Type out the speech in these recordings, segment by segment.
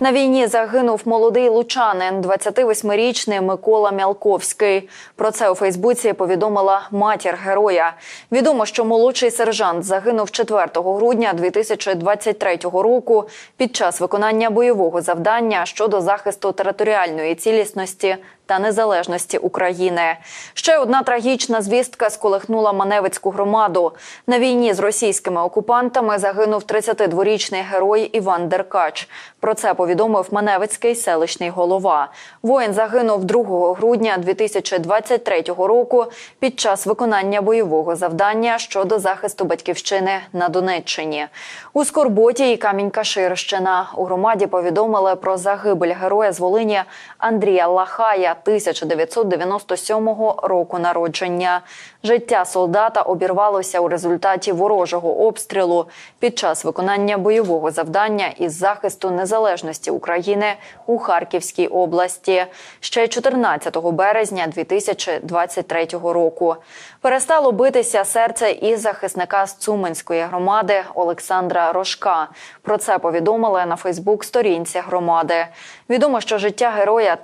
На війні загинув молодий лучанин, 28-річний Микола Мялковський. Про це у Фейсбуці повідомила матір героя. Відомо, що молодший сержант загинув 4 грудня 2023 року під час виконання бойового завдання щодо захисту територіальної цілісності та незалежності України. Ще одна трагічна звістка сколихнула Маневицьку громаду. На війні з російськими окупантами загинув 32-річний герой Іван Деркач. Про це повідомив Маневицький селищний голова. Воїн загинув 2 грудня 2023 року під час виконання бойового завдання щодо захисту батьківщини на Донеччині. У Скорботі і Камінь-Каширщина у громаді повідомили про загибель героя з Волині Андрія Лахая 1997 року народження. Життя солдата обірвалося у результаті ворожого обстрілу під час виконання бойового завдання із захисту незалежності України у Харківській області ще 14 березня 2023 року. Перестало битися серце і захисника з Цуменської громади Олександра Рожка. Про це повідомили на Фейсбук-сторінці громади. Відомо, що життя героя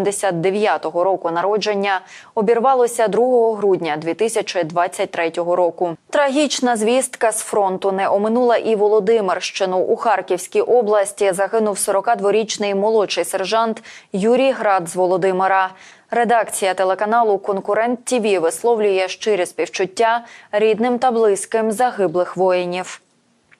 1979 року народження обірвалося 2 грудня 2023 року. Трагічна звістка з фронту не оминула і Володимирщину. У Харківській області загинув 42-річний молодший сержант Юрій Град з Володимира. Редакція телеканалу Конкурент ТІВІ висловлює щирі співчуття рідним та близьким загиблих воїнів.